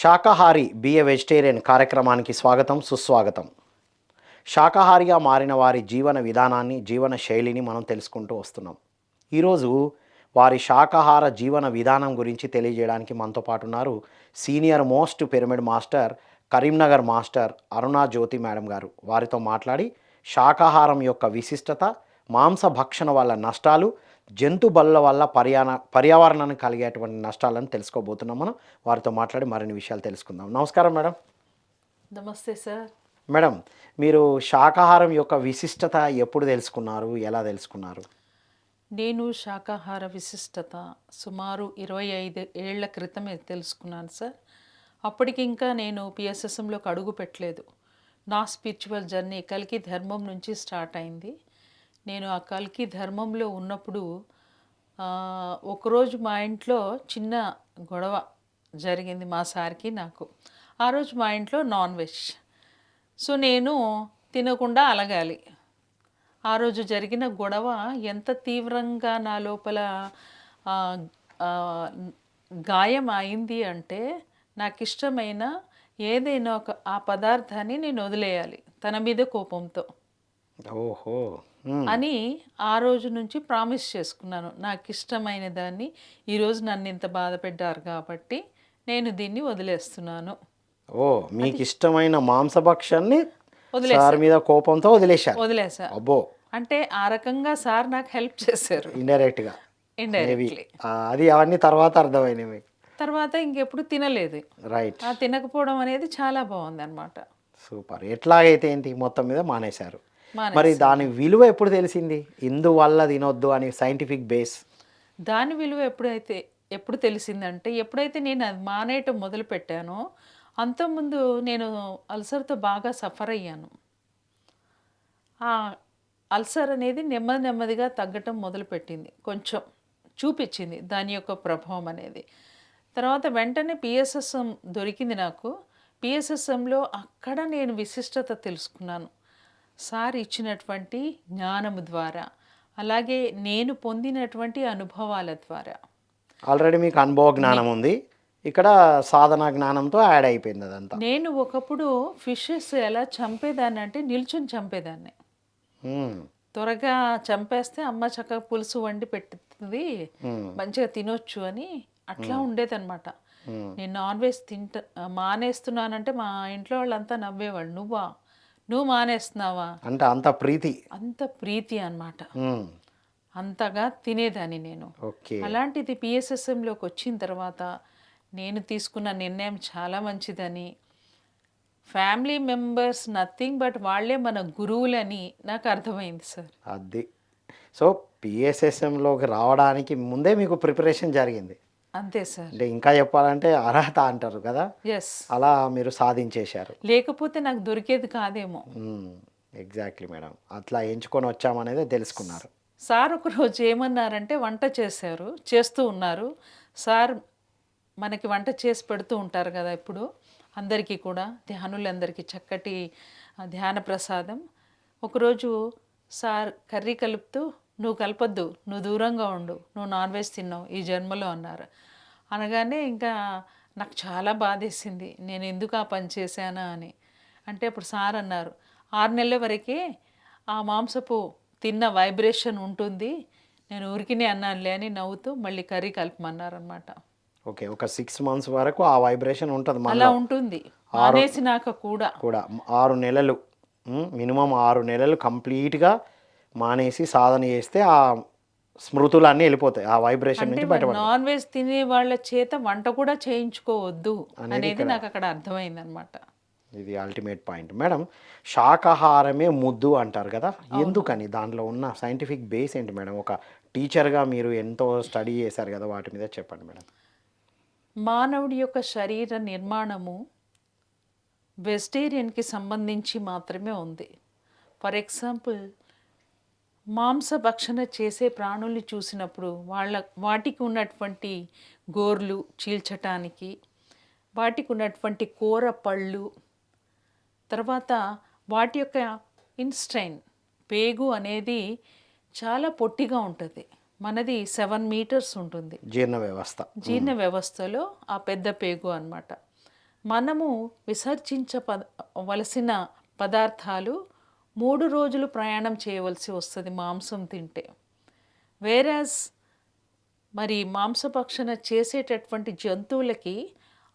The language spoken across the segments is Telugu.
శాకాహారి బిఏ వెజిటేరియన్ కార్యక్రమానికి స్వాగతం సుస్వాగతం. శాకాహారిగా మారిన వారి జీవన విధానాన్ని జీవన శైలిని మనం తెలుసుకుంటూ వస్తున్నాం. ఈరోజు వారి శాకాహార జీవన విధానం గురించి తెలియజేయడానికి మనతో పాటు ఉన్నారు senior most pyramid master Karimnagar master Aruna Jyothi madam గారు. వారితో మాట్లాడి శాకాహారం యొక్క విశిష్టత మాంస భక్షణ వల్ల నష్టాలు జంతు బల్ల వల్ల పర్యాణ పర్యావరణానికి కలిగేటువంటి నష్టాలను తెలుసుకోబోతున్నాం మనం. వారితో మాట్లాడి మరిన్ని విషయాలు తెలుసుకుందాం. నమస్కారం మేడం. నమస్తే సార్. మేడం మీరు శాకాహారం యొక్క విశిష్టత ఎప్పుడు తెలుసుకున్నారు? ఎలా తెలుసుకున్నారు? నేను శాకాహార విశిష్టత సుమారు ఇరవై ఐదు ఏళ్ళ క్రితమే తెలుసుకున్నాను సార్. అప్పటికి ఇంకా నేను పిఎస్ఎస్ఎంలోకి అడుగు పెట్టలేదు. నా స్పిరిచువల్ జర్నీ కలికి ధర్మం నుంచి స్టార్ట్ అయింది. నేను ఆ కల్కి ధర్మంలో ఉన్నప్పుడు ఒకరోజు మా ఇంట్లో చిన్న గొడవ జరిగింది మా సార్కి నాకు. ఆ రోజు మా ఇంట్లో నాన్ వెజ్. సో నేను తినకుండా అలగాలి. ఆ రోజు జరిగిన గొడవ ఎంత తీవ్రంగా నా లోపల గాయం అయింది అంటే నాకు ఇష్టమైన ఏదైనా ఒక ఆ పదార్థాన్ని నేను వదిలేయాలి తన మీద కోపంతో. ఓహో! అని ఆ రోజు నుంచి ప్రామిస్ చేసుకున్నాను. నాకు ఇష్టమైన దాన్ని ఈరోజు నన్ను ఇంత బాధ పెట్టారు కాబట్టి నేను దీన్ని వదిలేస్తున్నాను. ఓ మీకు ఇష్టమైన మాంసభక్షాన్ని. సార్ మీద కోపంతో వదిలేశారు. వదిలేసా. అబ్బో. అంటే ఆ రకంగా సార్ నాకు హెల్ప్ చేశారు. ఇండైరెక్ట్గా ఇండైరెక్ట్లీ అది అవన్నీ తర్వాత అర్థమైనాయి మీకు తర్వాత ఇంకెప్పుడు తినలేదు. రైట్ ఆ తినకపోవడం అనేది చాలా బాగుంది అనమాట సూపర్. ఎట్లాగైతే ఏంటి మొత్తం మీద మానేశారు. మరి దాని విలువ ఎప్పుడు తెలిసింది? ఇందువల్ల తినొద్దు అని సైంటిఫిక్ బేస్ దాని విలువ ఎప్పుడైతే ఎప్పుడు తెలిసిందంటే ఎప్పుడైతే నేను అది మానేయటం మొదలు పెట్టానో అంతకుముందు నేను అల్సర్తో బాగా సఫర్ అయ్యాను. ఆ అల్సర్ అనేది నెమ్మది నెమ్మదిగా తగ్గటం మొదలుపెట్టింది. కొంచెం చూపించింది దాని యొక్క ప్రభావం అనేది. తర్వాత వెంటనే పిఎస్ఎస్ఎం దొరికింది నాకు. పిఎస్ఎస్ఎంలో అక్కడ నేను విశిష్టత తెలుసుకున్నాను. సార్ ఇచ్చినటువంటి జ్ఞానము ద్వారా అలాగే నేను పొందినటువంటి అనుభవాల ద్వారా. ఆల్రెడీ మీకు అనుభవ జ్ఞానం ఉంది. ఇక్కడ సాధన జ్ఞానంతో యాడ్ అయిపోయింది అదంతా. నేను ఒకప్పుడు ఫిషెస్ ఎలా చంపేదాన్ని అంటే నిల్చుని చంపేదాన్ని. మ్మ్. త్వరగా చంపేస్తే అమ్మ చక్కగా పులుసు వండి పెట్టుతుంది మ్మ్. మంచిగా తినొచ్చు అని అట్లా ఉండేదన్నమాట. మ్మ్. నేను నాన్ వెజ్ తింట మానేస్తున్నానంటే మా ఇంట్లో వాళ్ళంతా నవ్వేవాళ్ళు నువ్వా? నువ్వు మానేస్తున్నావా? అంటే అంత ప్రీతి. అంత ప్రీతి అన్నమాట. మ్మ్. అంతగా తినేదాన్ని నేను. ఓకే. అలాంటిది పిఎస్ఎస్ఎంలోకి వచ్చిన తర్వాత నేను తీసుకున్న నిర్ణయం చాలా మంచిదని. ఫ్యామిలీ మెంబర్స్ నథింగ్ బట్ వాళ్ళే మన గురువులని నాకు అర్థమైంది సార్. అది. సో పిఎస్ఎస్ఎంలోకి రావడానికి ముందే మీకు ప్రిపరేషన్ జరిగింది. అంతే సార్ అంటే ఇంకా చెప్పాలంటే అర్హత అంటారు కదా? ఎస్ అలా మీరు సాధించేశారు. లేకపోతే నాకు దొరికేది కాదేమో. ఎగ్జాక్ట్లీ మేడం అట్లా ఎంచుకొని వచ్చామనేది తెలుసుకున్నారు. సార్ ఒక రోజు ఏమన్నారంటే వంట చేశారు చేస్తూ ఉన్నారు. సార్ మనకి వంట చేసి పెడుతూ ఉంటారు కదా ఇప్పుడు అందరికీ కూడా ధ్యానులందరికీ చక్కటి ధ్యాన ప్రసాదం. ఒకరోజు సార్ కర్రీ కలుపుతూ నువ్వు కలపొద్దు నువ్వు దూరంగా ఉండు నువ్వు నాన్ వెజ్ తిన్నావు ఈ జన్మలో అన్నారు. అనగానే ఇంకా నాకు చాలా బాధేసింది నేను ఎందుకు ఆ పని చేశానా అని. అంటే అప్పుడు సార్ అన్నారు ఆరు నెలల వరకే ఆ మాంసపు తిన్న వైబ్రేషన్ ఉంటుంది నేను ఊరికినే అన్నానులే అని నవ్వుతూ మళ్ళీ కర్రీ కలపమన్నారనమాట ఓకే ఒక సిక్స్ మంత్స్ వరకు ఆ వైబ్రేషన్ ఉంటుంది అలా ఉంటుంది. మానేసినాక కూడా. కూడా ఆరు నెలలు మినిమం ఆరు నెలలు కంప్లీట్గా మానేసి సాధన చేస్తే ఆ స్మృతులన్నీ వెళ్ళిపోతాయి ఆ వైబ్రేషన్ నుంచి బయటపడ నాన్ వెజ్ తినే వాళ్ళ చేత వంట కూడా చేయించుకోవద్దు అనేది నాకు అక్కడ అర్థమైంది అనమాట ఇది అల్టిమేట్ పాయింట్ మేడం శాకాహారమే ముద్దు అంటారు కదా? ఎందుకని? దాంట్లో ఉన్న సైంటిఫిక్ బేస్ ఏంటి మేడం ఒక టీచర్గా మీరు ఎంతో స్టడీ చేశారు కదా వాటి మీద చెప్పండి మేడం మానవుడి యొక్క శరీర నిర్మాణము వెజిటేరియన్కి సంబంధించి మాత్రమే ఉంది. ఫర్ ఎగ్జాంపుల్ మాంసభక్షణ చేసే ప్రాణుల్ని చూసినప్పుడు వాళ్ళ వాటికి ఉన్నటువంటి గోర్లు చీల్చటానికి వాటికి ఉన్నటువంటి కూర పళ్ళు తర్వాత వాటి యొక్క ఇన్స్టైన్ పేగు అనేది చాలా పొట్టిగా ఉంటుంది. మనది సెవెన్ మీటర్స్ ఉంటుంది. జీర్ణ వ్యవస్థ. జీర్ణ వ్యవస్థలో ఆ పెద్ద పేగు అన్నమాట. మనము విసర్జించ పద వలసిన పదార్థాలు మూడు రోజులు ప్రయాణం చేయవలసి వస్తుంది మాంసం తింటే. వేరాజ్ మరి మాంసభక్షణ చేసేటటువంటి జంతువులకి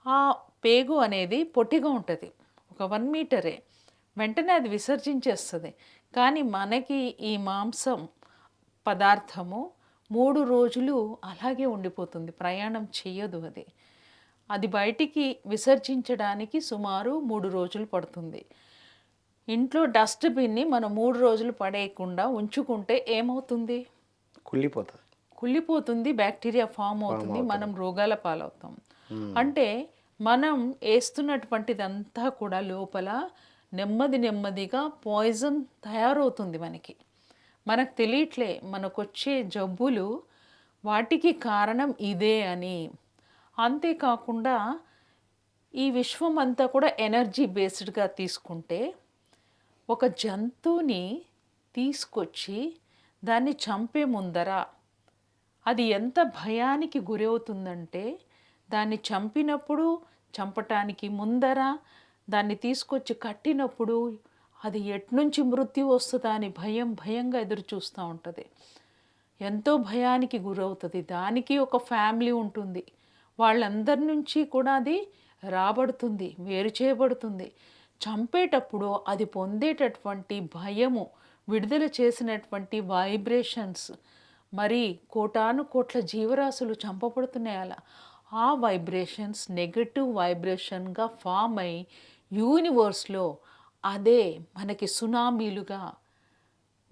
ఆ పేగు అనేది పొట్టిగా ఉంటుంది. ఒక వన్ మీటరే. వెంటనే అది విసర్జించేస్తుంది. కానీ మనకి ఈ మాంసం పదార్థము మూడు రోజులు అలాగే ఉండిపోతుంది. ప్రయాణం చేయదు అది. అది బయటికి విసర్జించడానికి సుమారు మూడు రోజులు పడుతుంది. ఇంట్లో డస్ట్బిన్ని మనం మూడు రోజులు పడేయకుండా ఉంచుకుంటే ఏమవుతుంది? కుళ్ళిపోతుంది. కుళ్ళిపోతుంది బ్యాక్టీరియా ఫామ్ అవుతుంది మనం రోగాల పాలవుతాం. అంటే మనం వేస్తున్నటువంటిదంతా కూడా లోపల నెమ్మది నెమ్మదిగా పాయిజన్ తయారవుతుంది మనకి. మనకు తెలియట్లే మనకొచ్చే జబ్బులు వాటికి కారణం ఇదే అని. అంతేకాకుండా ఈ విశ్వం అంతా కూడా ఎనర్జీ బేస్డ్గా తీసుకుంటే ఒక జంతువుని తీసుకొచ్చి దాన్ని చంపే ముందర అది ఎంత భయానికి గురవుతుందంటే దాన్ని చంపినప్పుడు చంపటానికి ముందర దాన్ని తీసుకొచ్చి కట్టినప్పుడు అది ఎట్నుంచి మృత్యు వస్తుందా అని భయం భయంగా ఎదురు చూస్తూ ఉంటుంది. ఎంతో భయానికి గురవుతుంది. దానికి ఒక ఫ్యామిలీ ఉంటుంది. వాళ్ళందరి నుంచి కూడా అది రాబడుతుంది వేరు చేయబడుతుంది. చంపేటప్పుడు అది పొందేటటువంటి భయము విడుదల చేసినటువంటి వైబ్రేషన్స్ మరి కోటాను కోట్ల జీవరాశులు చంపబడుతున్నాయి అలా. ఆ వైబ్రేషన్స్ నెగటివ్ వైబ్రేషన్గా ఫామ్ అయి యూనివర్స్లో అదే మనకి సునామీలుగా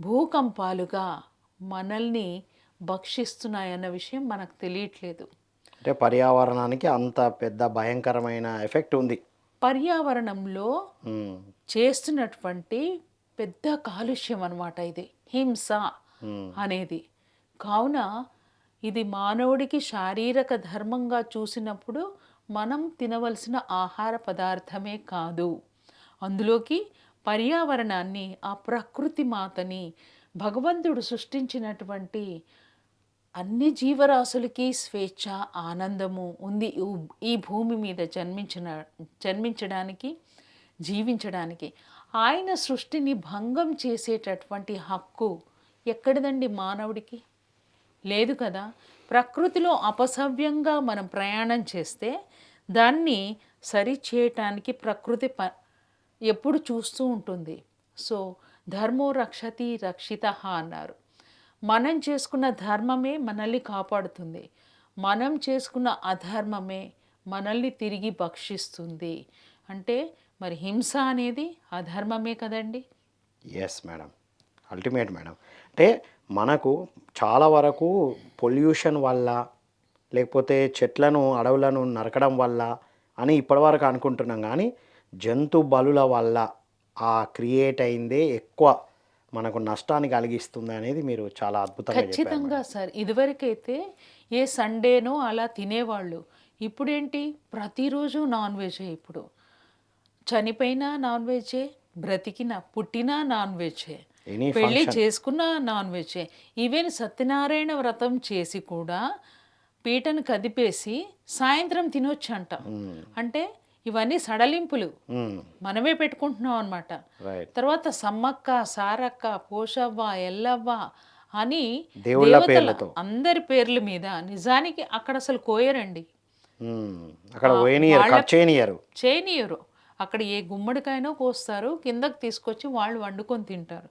భూకంపాలుగా మనల్ని భక్షిస్తున్నాయన్న విషయం మనకు తెలియట్లేదు. అంటే పర్యావరణానికి అంత పెద్ద భయంకరమైన ఎఫెక్ట్ ఉంది. పర్యావరణంలో చేస్తున్నటువంటి పెద్ద కాలుష్యం అన్నమాట ఇది. హింస అనేది. కావున ఇది మానవుడికి శారీరక ధర్మంగా చూసినప్పుడు మనం తినవలసిన ఆహార పదార్థమే కాదు. అందులోకి పర్యావరణాన్ని ఆ ప్రకృతి మాతని భగవంతుడు సృష్టించినటువంటి అన్ని జీవరాశులకి స్వేచ్ఛ ఆనందము ఉంది. ఈ- భూమి మీద జన్మించిన జన్మించడానికి జీవించడానికి ఆయన సృష్టిని భంగం చేసేటటువంటి హక్కు ఎక్కడిదండి మానవుడికి? లేదు కదా. ప్రకృతిలో అపసవ్యంగా మనం ప్రయాణం చేస్తే దాన్ని సరి చేయటానికి ప్రకృతి ప ఎప్పుడు చూస్తూ ఉంటుంది. సో ధర్మో రక్షతి రక్షిత అన్నారు. మనం చేసుకున్న ధర్మమే మనల్ని కాపాడుతుంది. మనం చేసుకున్న అధర్మమే మనల్ని తిరిగి భక్షిస్తుంది అంటే మరి హింస అనేది అధర్మమే కదండి? ఎస్ మేడం అల్టిమేట్ మేడం అంటే మనకు చాలా వరకు పొల్యూషన్ వల్ల లేకపోతే చెట్లను అడవులను నరకడం వల్ల అని ఇప్పటివరకు అనుకుంటున్నాం. కానీ జంతు బలుల వల్ల ఆ క్రియేట్ అయిందే ఎక్కువ. మనకు నష్టాన్ని కలిగిస్తుంది అనేది మీరు చాలా అద్భుతంగా ఖచ్చితంగా సార్. ఇదివరకైతే ఏ సండేనో అలా తినేవాళ్ళు. ఇప్పుడేంటి? ప్రతిరోజు నాన్ వెజే ఇప్పుడు. చనిపోయినా నాన్ వెజే బ్రతికిన పుట్టినా నాన్ వెజే పెళ్ళి చేసుకున్న నాన్ వెజే. ఈవెన్ సత్యనారాయణ వ్రతం చేసి కూడా పీటను కదిపేసి సాయంత్రం తినొచ్చంట. అంటే ఇవన్నీ సడలింపులు. మనమే పెట్టుకుంటున్నాం అనమాట తర్వాత సమ్మక్క సారక్క పోషవ్వ ఎల్లవ్వ అని దేవతల. అందరి పేర్ల మీద నిజానికి అక్కడ అసలు కోయరండి. అక్కడ చేయనియరు. చేయనీయరు. అక్కడ ఏ గుమ్మడికాయనో కోస్తారు కిందకి తీసుకొచ్చి వాళ్ళు వండుకొని తింటారు.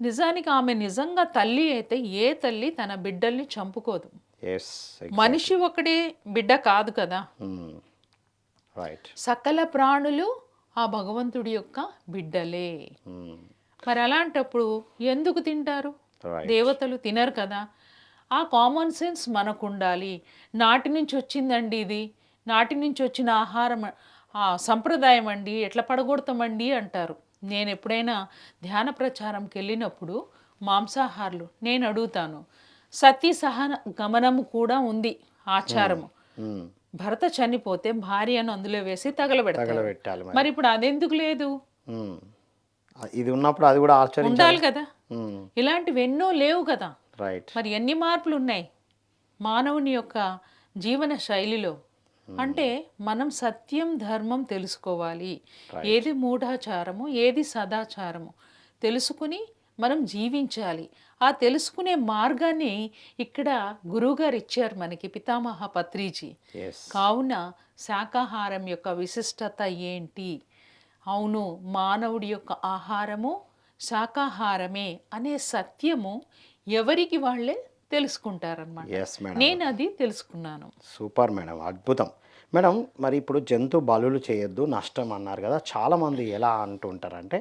నిజానికి ఆమె నిజంగా తల్లి అయితే ఏ తల్లి తన బిడ్డల్ని చంపుకోదు. మనిషి ఒకడే బిడ్డ కాదు కదా. సకల ప్రాణులు ఆ భగవంతుడి యొక్క బిడ్డలే. మరి అలాంటప్పుడు ఎందుకు తింటారు? దేవతలు తినరు కదా. ఆ కామన్ సెన్స్ మనకు ఉండాలి నాటి నుంచి వచ్చిందండి ఇది. నాటి నుంచి వచ్చిన ఆహారం ఆ సంప్రదాయం అండి ఎట్లా పడగొడతామండి అంటారు. నేను ఎప్పుడైనా ధ్యాన ప్రచారంకి వెళ్ళినప్పుడు మాంసాహారులు నేను అడుగుతాను. సతీ సహన గమనము కూడా ఉంది ఆచారము. భర్త చనిపోతే భార్యను అందులో వేసి తగలబెట్టాలి మరి. ఇప్పుడు అదెందుకు లేదు. ఇది ఉన్నప్పుడు అది కూడా ఆశ్చర్యం ఉండాలి కదా. ఇలాంటివి ఎన్నో లేవు కదా. రైట్ మరి ఎన్ని మార్పులు ఉన్నాయి? మానవుని యొక్క జీవన శైలిలో. అంటే మనం సత్యం ధర్మం తెలుసుకోవాలి. ఏది మూఢాచారము ఏది సదాచారము తెలుసుకుని మనం జీవించాలి. ఆ తెలుసుకునే మార్గాన్ని ఇక్కడ గురువుగారు ఇచ్చారు మనకి పితామహ పత్రిజీ. కావున శాకాహారం యొక్క విశిష్టత ఏంటి? అవును మానవుడి యొక్క ఆహారము శాకాహారమే అనే సత్యము ఎవరికి వాళ్ళే తెలుసుకుంటారనమాట నేను అది తెలుసుకున్నాను. సూపర్ మేడం అద్భుతం. మేడం మరి ఇప్పుడు జంతు బలులు చేయొద్దు నష్టం అన్నారు కదా చాలామంది ఎలా అంటుంటారంటే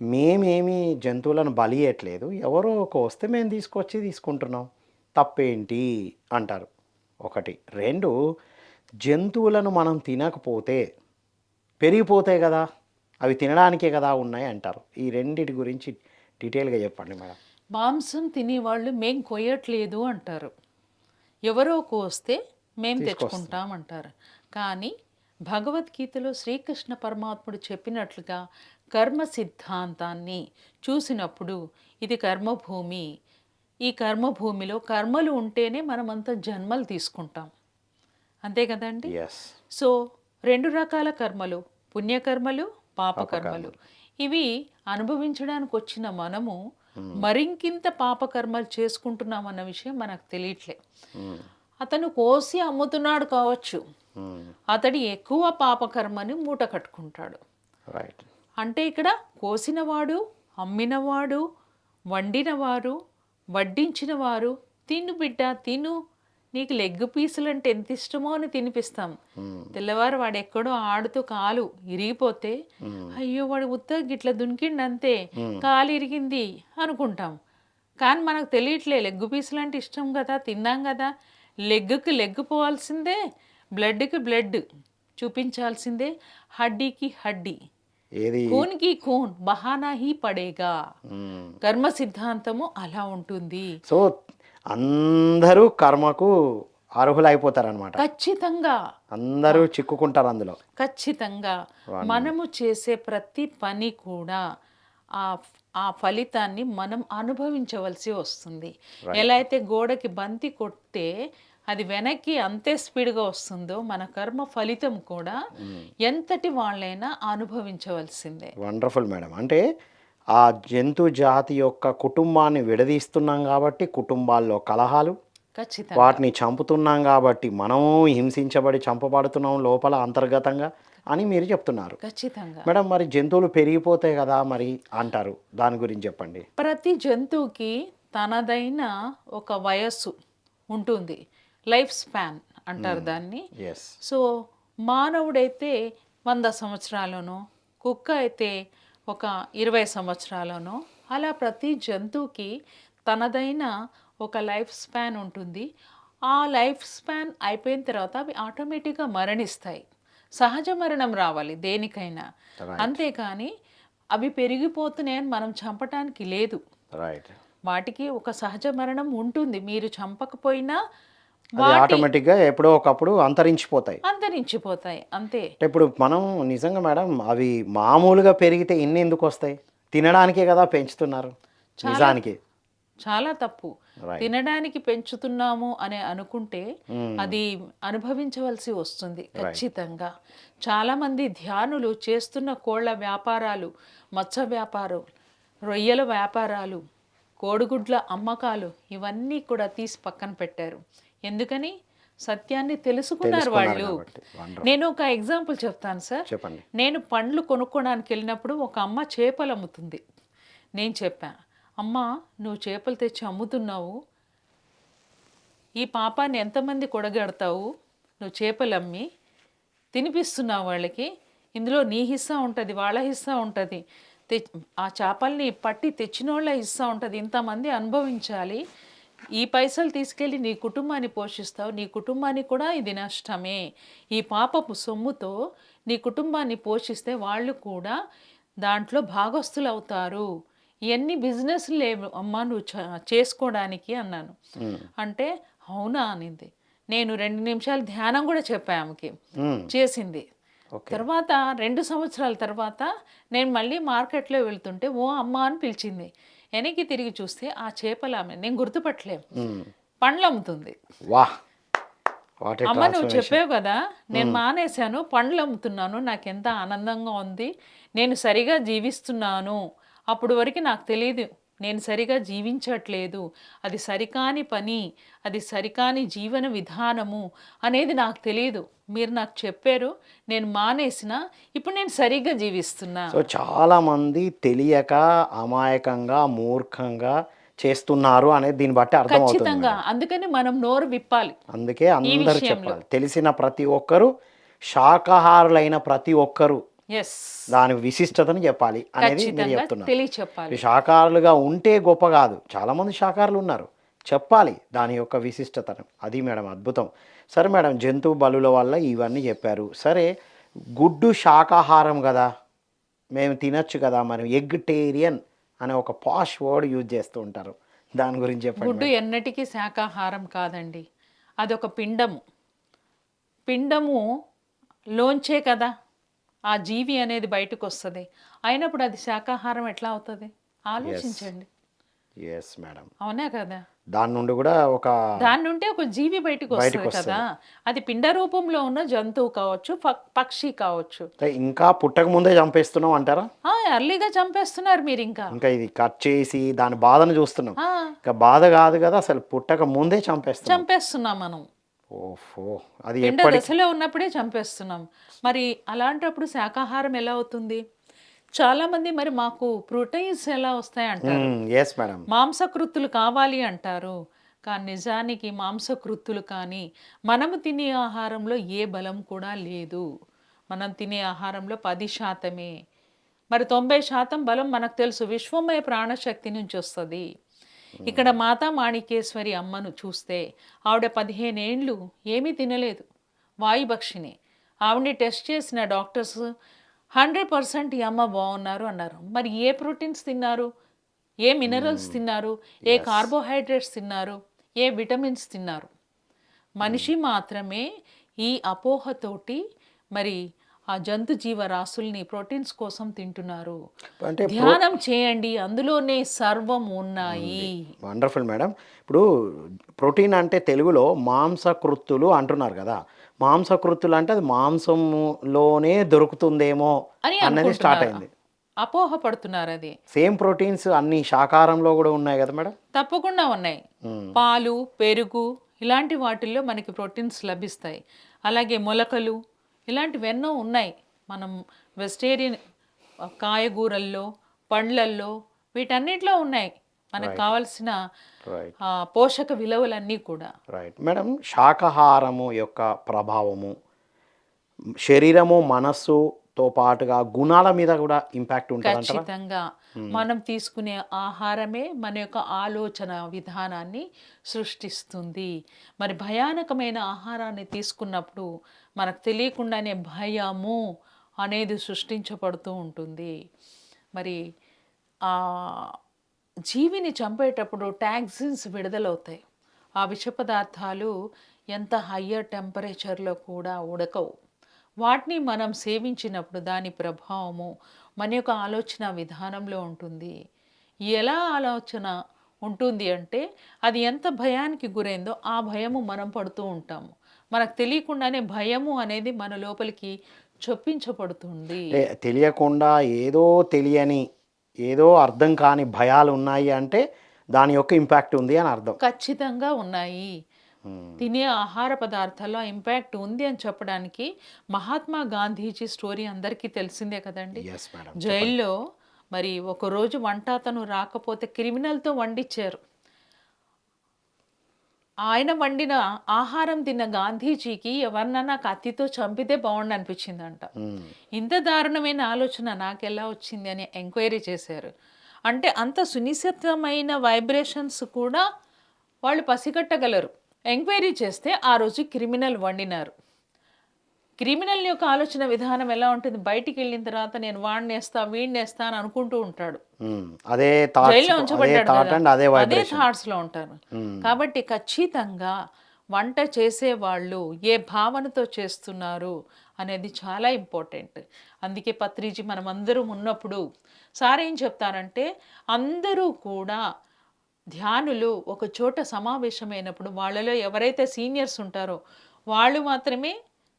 మేమేమి జంతువులను బలియట్లేదు ఎవరో ఒక వస్తే మేము తీసుకొచ్చి తీసుకుంటున్నాం. తప్పేంటి? అంటారు. ఒకటి. రెండు. జంతువులను మనం తినకపోతే పెరిగిపోతాయి కదా. అవి తినడానికే కదా ఉన్నాయి అంటారు. ఈ రెండిటి గురించి డీటెయిల్గా చెప్పండి మేడం. మాంసం తినేవాళ్ళు మేం కొయ్యట్లేదు అంటారు. ఎవరో కోస్తే మేం తెచ్చుకుంటాం అంటారు. కానీ భగవద్గీతలో శ్రీకృష్ణ పరమాత్ముడు చెప్పినట్లుగా కర్మ సిద్ధాంతాన్ని చూసినప్పుడు ఇది కర్మభూమి. ఈ కర్మభూమిలో కర్మలు ఉంటేనే మనమంతా జన్మలు తీసుకుంటాం. అంతే కదండి? సో రెండు రకాల కర్మలు పుణ్యకర్మలు పాపకర్మలు. ఇవి అనుభవించడానికి వచ్చిన మనము మరింకింత పాపకర్మలు చేసుకుంటున్నాం అన్న విషయం మనకు తెలియట్లే. అతను కోసి అమ్ముతున్నాడు కావచ్చు. అతడి ఎక్కువ పాపకర్మని మూట కట్టుకుంటాడు. రైట్ అంటే ఇక్కడ కోసినవాడు అమ్మినవాడు వండినవారు వడ్డించినవారు తిను బిడ్డ తిను. నీకు లెగ్ పీసులు అంటే ఎంత ఇష్టమో అని తినిపిస్తాం. తెల్లవారు వాడు ఎక్కడో ఆడుతూ కాలు ఇరిగిపోతే అయ్యో వాడు ఉత్త గిట్ల దునికిండి అంతే కాలు ఇరిగింది అనుకుంటాం. కానీ మనకు తెలియట్లే లెగ్ పీసులు అంటే ఇష్టం కదా తిన్నాం కదా. లెగ్కి లెగ్ పోవాల్సిందే బ్లడ్కి బ్లడ్ చూపించాల్సిందే హడ్డీకి హడ్డీ. ఏది? కూన్కి కూన్ బహానా హీ పడేగా. కర్మ సిద్ధాంతము అలా ఉంటుంది. సో అందరూ కర్మకు అర్హులైపోతారనమాట ఖచ్చితంగా. అందరూ చిక్కుకుంటారు అందులో. ఖచ్చితంగా. మనము చేసే ప్రతి పని కూడా ఆ ఆ ఫలితాన్ని మనం అనుభవించవలసి వస్తుంది. ఎలా అయితే గోడకి బంతి కొట్టే అది వెనక్కి అంతే స్పీడ్గా వస్తుందో మన కర్మ ఫలితం కూడా ఎంతటి వాళ్ళైనా అనుభవించవలసిందే. Wonderful madam. అంటే ఆ జంతు జాతి యొక్క కుటుంబాన్ని విడదీస్తున్నాం కాబట్టి కుటుంబాల్లో కలహాలు ఖచ్చితంగా. వాటిని చంపుతున్నాం కాబట్టి మనము హింసించబడి చంపబడుతున్నాం లోపల అంతర్గతంగా అని మీరు చెప్తున్నారు. ఖచ్చితంగా. మేడం మరి జంతువులు పెరిగిపోతాయి కదా మరి అంటారు. దాని గురించి చెప్పండి. ప్రతి జంతువుకి తనదైన ఒక వయస్సు ఉంటుంది. లైఫ్ స్పాన్ అంటారు దాన్ని. ఎస్ సో మానవుడైతే వంద సంవత్సరాలను కుక్క అయితే ఒక ఇరవై సంవత్సరాలను అలా ప్రతి జంతువుకి తనదైన ఒక లైఫ్ స్పాన్ ఉంటుంది. ఆ లైఫ్ స్పాన్ అయిపోయిన తర్వాత అవి ఆటోమేటిక్గా మరణిస్తాయి. సహజ మరణం రావాలి దేనికైనా. అంతేకాని అవి పెరిగిపోతున్నాయని మనం చంపటానికి లేదు. వాటికి ఒక సహజ మరణం ఉంటుంది. మీరు చంపకపోయినా అది ఆటోమేటిక్గా ఎప్పుడో ఒకప్పుడు అంతరించిపోతాయి. అంతరించిపోతాయి. అంతే. ఇప్పుడు మనం నిజంగా మేడం అవి మామూలుగా పెరిగితే ఇన్ని ఎందుకు వస్తాయి? తినడానికే కదా పెంచుతున్నారు. నిజానికి. చాలా తప్పు. తినడానికి పెంచుతున్నాము అని అనుకుంటే అది అనుభవించవలసి వస్తుంది ఖచ్చితంగా. చాలా మంది ధ్యానులు చేస్తున్న కోళ్ళ వ్యాపారాలు మత్స్య వ్యాపారం రొయ్యల వ్యాపారాలు కోడిగుడ్ల అమ్మకాలు ఇవన్నీ కూడా తీసి పక్కన పెట్టారు. ఎందుకని? సత్యాన్ని తెలుసుకున్నారు వాళ్ళు. నేను ఒక ఎగ్జాంపుల్ చెప్తాను సార్. చెప్పండి. నేను పండ్లు కొనుక్కోడానికి వెళ్ళినప్పుడు ఒక అమ్మ చేపలు అమ్ముతుంది. నేను చెప్పా అమ్మ నువ్వు చేపలు తెచ్చి అమ్ముతున్నావు. ఈ పాపాన్ని ఎంతమంది కొడగడతావు? నువ్వు చేపలు అమ్మి తినిపిస్తున్నావు వాళ్ళకి. ఇందులో నీ హిస్సా ఉంటుంది వాళ్ళ హిస్సా ఉంటుంది. తె ఆ చేపల్ని పట్టి తెచ్చిన వాళ్ళ హిస్సా ఉంటుంది. ఇంతమంది అనుభవించాలి. ఈ పైసలు తీసుకెళ్ళి నీ కుటుంబాన్ని పోషిస్తావు నీ కుటుంబానికి కూడా ఇది నష్టమే. ఈ పాపపు సొమ్ముతో నీ కుటుంబాన్ని పోషిస్తే వాళ్ళు కూడా దాంట్లో భాగస్తులు అవుతారు ఇవన్నీ బిజినెస్ లేవు అమ్మా నువ్వు చేసుకోవడానికి అన్నాను. అంటే అవునా అనింది. నేను రెండు నిమిషాలు ధ్యానం కూడా చెప్పా ఆమెకి. చేసింది. తర్వాత రెండు సంవత్సరాల తర్వాత నేను మళ్ళీ మార్కెట్లో వెళ్తుంటే ఓ అమ్మ అని పిలిచింది. వెనక్కి తిరిగి చూస్తే ఆ చేపల ఆమె. నేను గుర్తుపట్టలేం మ్మ్. పండ్లు అమ్ముతుంది. వాహ్! అమ్మ నువ్వు చెప్పావు కదా నేను మానేశాను పండ్లు అమ్ముతున్నాను నాకు ఎంత ఆనందంగా ఉంది నేను సరిగా జీవిస్తున్నాను అప్పుడు వరకు నాకు తెలియదు నేను సరిగా జీవించట్లేదు అది సరికాని పని అది సరికాని జీవన విధానము అనేది నాకు తెలియదు మీరు నాకు చెప్పారు నేను మానేసిన ఇప్పుడు నేను సరిగ్గా జీవిస్తున్నా. సో చాలా మంది తెలియక అమాయకంగా మూర్ఖంగా చేస్తున్నారు అనేది దీన్ని బట్టి అర్థమవుతుంది ఖచ్చితంగా. అందుకని మనం నోరు విప్పాలి. అందుకే అందరూ చెప్పాలి. తెలిసిన ప్రతి ఒక్కరు శాకాహారులైన ప్రతి ఒక్కరు దాని విశిష్టతను చెప్పాలి అనేది తెలియచెప్పాలి. ఈ శాకాహారులుగా ఉంటే గొప్ప కాదు. చాలామంది శాకాహారులు ఉన్నారు. చెప్పాలి దాని యొక్క విశిష్టతను. అది మేడం అద్భుతం. సరే మేడం జంతు బలుల వల్ల ఇవన్నీ చెప్పారు. సరే గుడ్డు శాకాహారం కదా? మేము తినొచ్చు కదా మరి? ఎగ్టేరియన్ అనే ఒక పాష్ వర్డ్ యూజ్ చేస్తూ ఉంటారు. దాని గురించి చెప్పండి గుడ్డు ఎన్నటికీ శాకాహారం కాదండి. అదొక పిండము. పిండము లోంచే కదా? ఆ జీవి అనేది బయటకు వస్తుంది అయినప్పుడు అది శాకాహారం ఎట్లా అవుతుంది? ఆలోచించండి. ఎస్ మేడం అవునా కదా? దాని నుండి కూడా ఒక దాని నుండి ఒక జీవి బయటకు వస్తుంది కదా? అది పిండ రూపంలో ఉన్న జంతువు కావచ్చు పక్షి కావచ్చు. ఇంకా పుట్టక ముందే చంపేస్తున్నాం అంటారా? ఆ, ఎర్లీగా చంపేస్తున్నారు మీరు ఇంకా. ఇంకా ఇది కట్ చేసి దాని బాధను చూస్తున్నాం. ఇంకా బాధ కాదు కదా అసలు పుట్టక ముందే చంపేస్తున్నాం. చంపేస్తున్నాం మనం. ఓఫో అది ఎప్పటి దశలో ఉన్నప్పుడే చంపేస్తున్నాం. మరి అలాంటప్పుడు శాకాహారం ఎలా అవుతుంది? చాలా మంది మరి మాకు ప్రోటీన్స్ ఎలా వస్తాయి అంటారు. మాంసకృత్తులు కావాలి అంటారు. కానీ నిజానికి మాంసకృత్తులు కానీ మనము తినే ఆహారంలో ఏ బలం కూడా లేదు. మనం తినే ఆహారంలో పది శాతమే. మరి తొంభై శాతం బలం మనకు తెలుసు. విశ్వమయ ప్రాణశక్తి నుంచి వస్తుంది. ఇక్కడ మాతా మాణికేశ్వరి అమ్మను చూస్తే ఆవిడ పదిహేనేండ్లు ఏమీ తినలేదు. వాయుభక్షిని ఆవిడని టెస్ట్ చేసిన డాక్టర్స్ హండ్రెడ్ పర్సెంట్ ఈ అమ్మ బాగున్నారు అన్నారు. మరి ఏ ప్రోటీన్స్ తిన్నారు? ఏ మినరల్స్ తిన్నారు? ఏ కార్బోహైడ్రేట్స్ తిన్నారు? ఏ విటమిన్స్ తిన్నారు? మనిషి మాత్రమే ఈ అపోహతోటి మరి ఆ జంతు జీవరాశుల్ని ప్రోటీన్స్ కోసం తింటున్నారు. అంటే ధ్యానం చేయండి అందులోనే సర్వం ఉన్నాయి. వండర్ఫుల్ మేడం ఇప్పుడు ప్రోటీన్ అంటే తెలుగులో మాంసకృత్తులు అంటున్నారు కదా. మాంసకృత్తులు అంటే అది మాంసంలోనే దొరుకుతుందేమో అని అన్నది స్టార్ట్ అయింది. అపోహ పడుతున్నారు అది. సేమ్ ప్రోటీన్స్ అన్ని శాకాహారంలో కూడా ఉన్నాయి కదా మేడం తప్పకుండా ఉన్నాయి. పాలు పెరుగు ఇలాంటి వాటిల్లో మనకి ప్రోటీన్స్ లభిస్తాయి. అలాగే మొలకలు ఇలాంటివి ఎన్నో ఉన్నాయి. మనం వెజిటేరియన్ కాయగూరల్లో పండ్లల్లో వీటన్నిటిలో ఉన్నాయి. మనకు కావాల్సిన పోషక విలువలన్నీ కూడా. రైట్ మేడం శాకాహారము యొక్క ప్రభావము శరీరము మనస్సుతో పాటుగా గుణాల మీద కూడా ఇంపాక్ట్ ఉంటుంది ఖచ్చితంగా. మనం తీసుకునే ఆహారమే మన యొక్క ఆలోచన విధానాన్ని సృష్టిస్తుంది. మరి భయానకమైన ఆహారాన్ని తీసుకున్నప్పుడు మనకు తెలియకుండానే భయము అనేది సృష్టించబడుతూ ఉంటుంది. మరి ఆ జీవిని చంపేటప్పుడు టాక్సిన్స్ విడుదలవుతాయి. ఆ విష పదార్థాలు ఎంత హయ్యర్ టెంపరేచర్లో కూడా ఉడకవు. వాటిని మనం సేవించినప్పుడు దాని ప్రభావము మన యొక్క ఆలోచన విధానంలో ఉంటుంది. ఎలా ఆలోచన? ఉంటుంది అంటే అది ఎంత భయానికి గురైందో ఆ భయము మనం పడుతూ ఉంటాము. మనకు తెలియకుండానే భయము అనేది మన లోపలికి చొప్పించబడుతుంది. తెలియకుండా ఏదో తెలియని ఏదో అర్థం కాని భయాలు ఉన్నాయి అంటే దాని యొక్క ఇంపాక్ట్ ఉంది అని అర్థం. ఖచ్చితంగా ఉన్నాయి. తినే ఆహార పదార్థాల్లో ఇంపాక్ట్ ఉంది అని చెప్పడానికి మహాత్మా గాంధీజీ స్టోరీ అందరికీ తెలిసిందే కదండి. జైల్లో మరి ఒక రోజు వంట అతను రాకపోతే క్రిమినల్తో వండిచ్చారు. ఆయన వండిన ఆహారం తిన్న గాంధీజీకి ఎవరినన్నా కత్తితో చంపితే బాగుండు అనిపించిందంట ఇంత దారుణమైన ఆలోచన నాకు ఎలా వచ్చింది అని ఎంక్వైరీ చేశారు. అంటే అంత సునిశ్చితమైన వైబ్రేషన్స్ కూడా వాళ్ళు పసిగట్టగలరు. ఎంక్వైరీ చేస్తే ఆ రోజు క్రిమినల్ వండినారు. క్రిమినల్ యొక్క ఆలోచన విధానం ఎలా ఉంటుంది? బయటికి వెళ్ళిన తర్వాత నేను వాడినేస్తా వీడినేస్తా అని అనుకుంటూ ఉంటాడు. అదే జైల్లో ఉంచబడ్డాడు అదే థాట్స్లో ఉంటారు. కాబట్టి ఖచ్చితంగా వంట చేసే వాళ్ళు ఏ భావనతో చేస్తున్నారు అనేది చాలా ఇంపార్టెంట్. అందుకే పత్రిజీ మనం అందరం ఉన్నప్పుడు సార్ ఏం చెప్తారంటే అందరూ కూడా ధ్యానులు ఒక చోట సమావేశమైనప్పుడు వాళ్ళలో ఎవరైతే సీనియర్స్ ఉంటారో వాళ్ళు మాత్రమే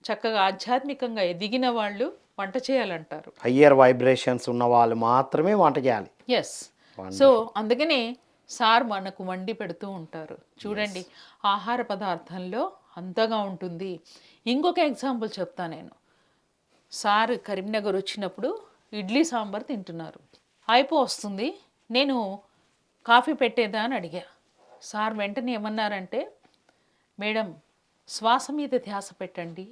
చక్కగా ఆధ్యాత్మికంగా ఎదిగిన వాళ్ళు వంట చేయాలంటారు. హయ్యర్ వైబ్రేషన్స్ ఉన్న వాళ్ళు మాత్రమే వంట చేయాలి. ఎస్ సో అందుకనే సార్ మనకు వండి పెడుతూ ఉంటారు. చూడండి ఆహార పదార్థంలో అంతగా ఉంటుంది. ఇంకొక ఎగ్జాంపుల్ చెప్తా నేను. సార్ కరీంనగర్ వచ్చినప్పుడు ఇడ్లీ సాంబార్ తింటున్నారు. అయిపో వస్తుంది. నేను కాఫీ పెట్టేదా అని అడిగా. సార్ వెంటనే ఏమన్నారంటే మేడం శ్వాస మీద ధ్యాస పెట్టండి.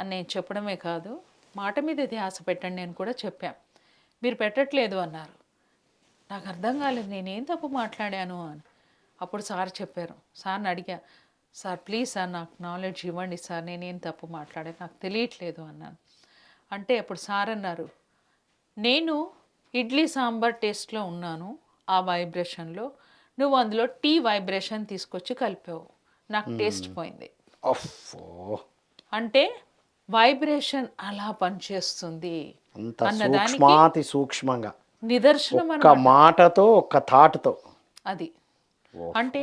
అని నేను చెప్పడమే కాదు మాట మీద ధ్యాస పెట్టండి అని కూడా చెప్పాం. మీరు పెట్టట్లేదు అన్నారు. నాకు అర్థం కాలేదు నేనేం తప్పు మాట్లాడాను అని. అప్పుడు సార్ చెప్పారు. సార్ని అడిగా సార్ ప్లీజ్ సార్ నాకు నాలెడ్జ్ ఇవ్వండి సార్ నేనేం తప్పు మాట్లాడాను నాకు తెలియట్లేదు అన్నాను. అంటే అప్పుడు సార్ అన్నారు నేను ఇడ్లీ సాంబార్ టేస్ట్లో ఉన్నాను ఆ వైబ్రేషన్లో. నువ్వు అందులో టీ వైబ్రేషన్ తీసుకొచ్చి కలిపావు. నాకు టేస్ట్ పోయింది. అంటే వైబ్రేషన్ అలా పనిచేస్తుంది సూక్ష్మాతి సూక్ష్మంగా. నిదర్శనం ఒక్క మాటతో ఒక్క థాట్తో. అది. అంటే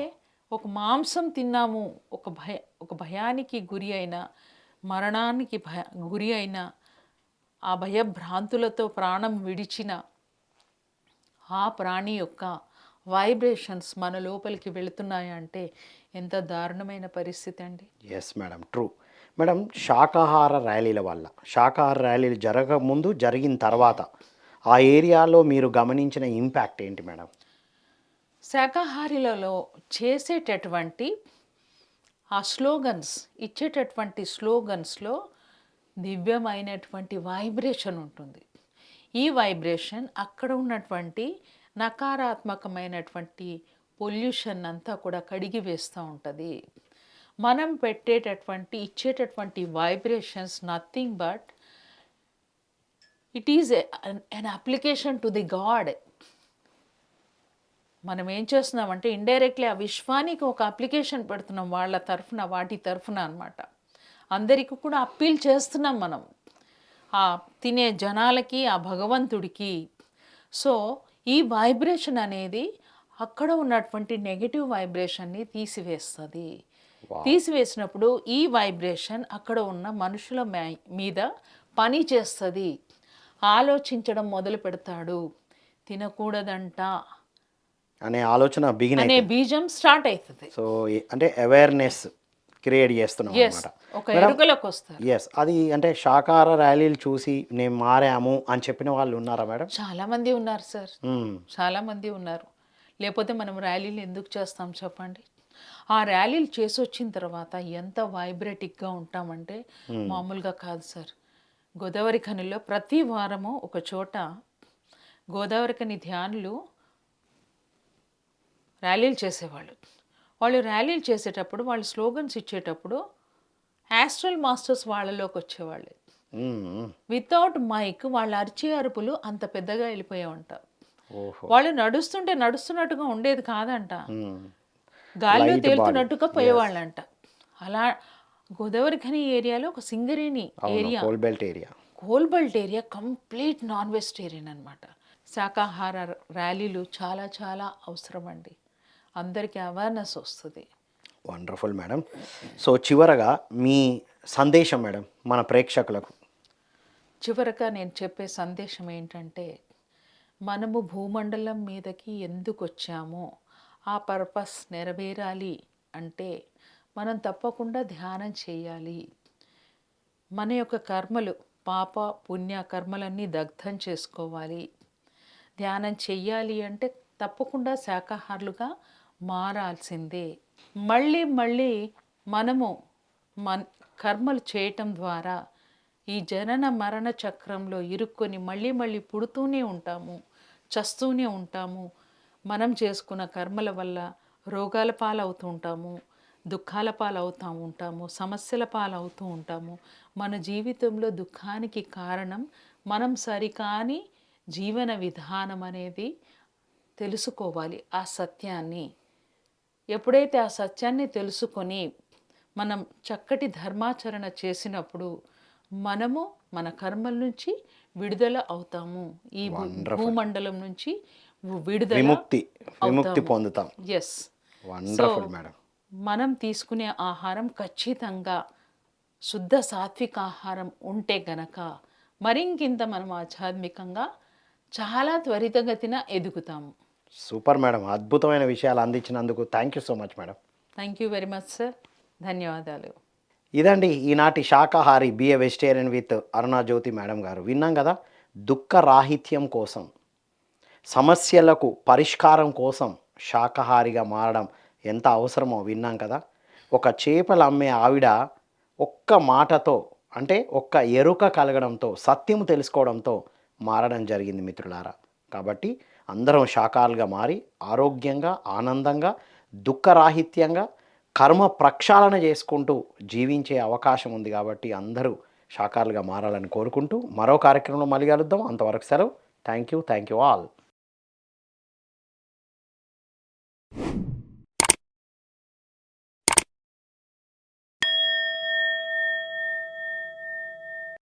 ఒక మాంసం తిన్నాము ఒక భయ ఒక భయానికి గురి అయిన మరణానికి భయ గురి అయిన ఆ భయభ్రాంతులతో ప్రాణం విడిచిన ఆ ప్రాణి యొక్క వైబ్రేషన్స్ మన లోపలికి వెళుతున్నాయంటే ఎంత దారుణమైన పరిస్థితి అండి. ఎస్ మేడం ట్రూ మేడం శాకాహార ర్యాలీల వల్ల. శాకాహార ర్యాలీలు జరగకముందు జరిగిన తర్వాత ఆ ఏరియాలో మీరు గమనించిన ఇంపాక్ట్ ఏంటి మేడం? శాకాహారులలో చేసేటటువంటి ఆ స్లోగన్స్ ఇచ్చేటటువంటి స్లోగన్స్లో దివ్యమైనటువంటి వైబ్రేషన్ ఉంటుంది. ఈ వైబ్రేషన్ అక్కడ ఉన్నటువంటి నకారాత్మకమైనటువంటి పొల్యూషన్ అంతా కూడా కడిగి వేస్తూ ఉంటుంది. మనం పెట్టేటటువంటి ఇచ్చేటటువంటి vibrations nothing but it is an application to the God మనం ఏం చేస్తున్నామంటే ఇండైరెక్ట్లీ ఆ విశ్వానికి ఒక అప్లికేషన్ పెడుతున్నాం వాళ్ళ తరఫున వాటి తరఫున అనమాట అందరికీ కూడా అప్పీల్ చేస్తున్నాం మనం. ఆ తినే జనాలకి ఆ భగవంతుడికి. సో ఈ వైబ్రేషన్ అనేది అక్కడ ఉన్నటువంటి నెగిటివ్ వైబ్రేషన్ని తీసివేస్తుంది. తీసివేసినప్పుడు ఈ వైబ్రేషన్ అక్కడ ఉన్న మనుషుల మీద పని చేస్తుంది. ఆలోచించడం మొదలు పెడతాడు. తినకూడదంట. అనే ఆలోచన బిగిన్ అనే బీజం స్టార్ట్ అవుతుంది సో అంటే అవేర్నెస్ క్రియేట్ చేస్తున్నాం ఎస్ అనమాట అది అంటే శాకాహార ర్యాలీలు చూసి నేను మారాము అని చెప్పిన వాళ్ళు ఉన్నారా మేడం? చాలా మంది ఉన్నారు సార్. మ్మ్. చాలా మంది ఉన్నారు. లేకపోతే మనం ర్యాలీలు ఎందుకు చేస్తాం చెప్పండి? ఆ ర్యాలీలు చేసి వచ్చిన తర్వాత ఎంత వైబ్రేటిక్గా ఉంటామంటే మామూలుగా కాదు సార్. గోదావరి ఖనిలో ప్రతి వారము ఒక చోట గోదావరి ఖని ధ్యానులు ర్యాలీలు చేసేవాళ్ళు. వాళ్ళు ర్యాలీలు చేసేటప్పుడు వాళ్ళు స్లోగన్స్ ఇచ్చేటప్పుడు యాస్ట్రల్ మాస్టర్స్ వాళ్ళలోకి వచ్చేవాళ్ళు. వితౌట్ మైక్ వాళ్ళ అరిచే అరుపులు అంత పెద్దగా వెళ్ళిపోయావంట. ఓహో. వాళ్ళు నడుస్తుంటే నడుస్తున్నట్టుగా ఉండేది కాదంట. గాల్లో తేలుతున్నట్టుగా పోయేవాళ్ళంట. అలా గోదావరి ఖని ఏరియాలో ఒక Singareni area. Coal belt area coal belt area complete non vegetarian అనమాట శాకాహార ర్యాలీలు చాలా చాలా అవసరం అండి అందరికీ అవేర్నెస్ వస్తుంది. వండర్ఫుల్ మేడం సో చివరగా మీ సందేశం మేడం మన ప్రేక్షకులకు. చివరగా నేను చెప్పే సందేశం ఏంటంటే మనము భూమండలం మీదకి ఎందుకు వచ్చామో ఆ పర్పస్ నెరవేరాలి అంటే మనం తప్పకుండా ధ్యానం చేయాలి. మన యొక్క కర్మలు పాప పుణ్య కర్మలన్నీ దగ్ధం చేసుకోవాలి. ధ్యానం చెయ్యాలి అంటే తప్పకుండా శాకాహారులుగా మారాల్సిందే. మళ్ళీ మళ్ళీ మనము మన కర్మలు చేయటం ద్వారా ఈ జనన మరణ చక్రంలో ఇరుక్కొని మళ్ళీ మళ్ళీ పుడుతూనే ఉంటాము చస్తూనే ఉంటాము. మనం చేసుకున్న కర్మల వల్ల రోగాల పాలవుతూ ఉంటాము దుఃఖాల పాలవుతూ ఉంటాము సమస్యల పాలవుతూ ఉంటాము. మన జీవితంలో దుఃఖానికి కారణం మనం సరికాని జీవన విధానం అనేది తెలుసుకోవాలి ఆ సత్యాన్ని. ఎప్పుడైతే ఆ సత్యాన్ని తెలుసుకొని మనం చక్కటి ధర్మాచరణ చేసినప్పుడు మనము మన కర్మల నుంచి విడుదల అవుతాము. ఈ భూమండలం నుంచి విడుదల విముక్తి విముక్తి పొందుతాం. ఎస్ వండర్ఫుల్ మేడం మనం తీసుకునే ఆహారం ఖచ్చితంగా శుద్ధ సాత్విక ఆహారం ఉంటే గనక మరింకింత మనం ఆధ్యాత్మికంగా చాలా త్వరితగతిన ఎదుగుతాము సూపర్ మేడం అద్భుతమైన విషయాలు అందించినందుకు thank you so much madam thank you very much sir ధన్యవాదాలు. ఇదండి ఈనాటి శాకాహారి be a vegetarian with Aruna Jyothi madam garu. విన్నాం కదా? దుఃఖ రాహిత్యం కోసం. సమస్యలకు పరిష్కారం కోసం శాకాహారిగా మారడం ఎంత అవసరమో విన్నాం కదా. ఒక చేపలు అమ్మే ఆవిడ ఒక్క మాటతో అంటే ఒక్క ఎరుక కలగడంతో సత్యం తెలుసుకోవడంతో మారడం జరిగింది మిత్రులారా. కాబట్టి అందరం శాకాలుగా మారి ఆరోగ్యంగా ఆనందంగా దుఃఖరాహిత్యంగా కర్మ ప్రక్షాళన చేసుకుంటూ జీవించే అవకాశం ఉంది కాబట్టి అందరూ శాకాలుగా మారాలని కోరుకుంటూ మరో కార్యక్రమంలో మళ్ళీ కలుద్దాం. అంతవరకు సెలవు. Thank you thank you all